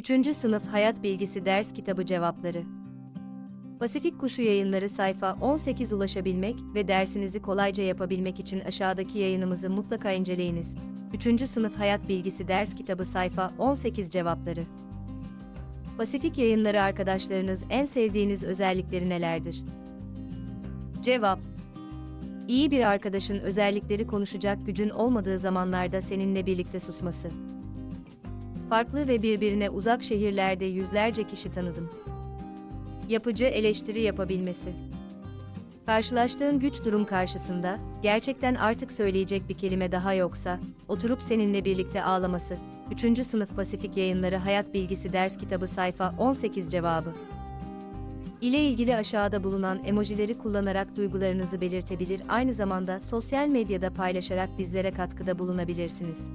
3. Sınıf Hayat Bilgisi Ders Kitabı Cevapları Pasifik Kuşu Yayınları sayfa 18 ulaşabilmek ve dersinizi kolayca yapabilmek için aşağıdaki yayınımızı mutlaka inceleyiniz. 3. Sınıf Hayat Bilgisi Ders Kitabı sayfa 18 Cevapları Pasifik Yayınları arkadaşlarınız en sevdiğiniz özellikleri nelerdir? Cevap İyi bir arkadaşın özellikleri konuşacak gücün olmadığı zamanlarda seninle birlikte susması. Farklı ve birbirine uzak şehirlerde yüzlerce kişi tanıdım. Yapıcı eleştiri yapabilmesi. Karşılaştığın güç durum karşısında, gerçekten artık söyleyecek bir kelime daha yoksa, oturup seninle birlikte ağlaması. 3. Sınıf Pasifik Yayınları Hayat Bilgisi Ders Kitabı sayfa 18 cevabı. ile ilgili aşağıda bulunan emojileri kullanarak duygularınızı belirtebilir, aynı zamanda sosyal medyada paylaşarak bizlere katkıda bulunabilirsiniz.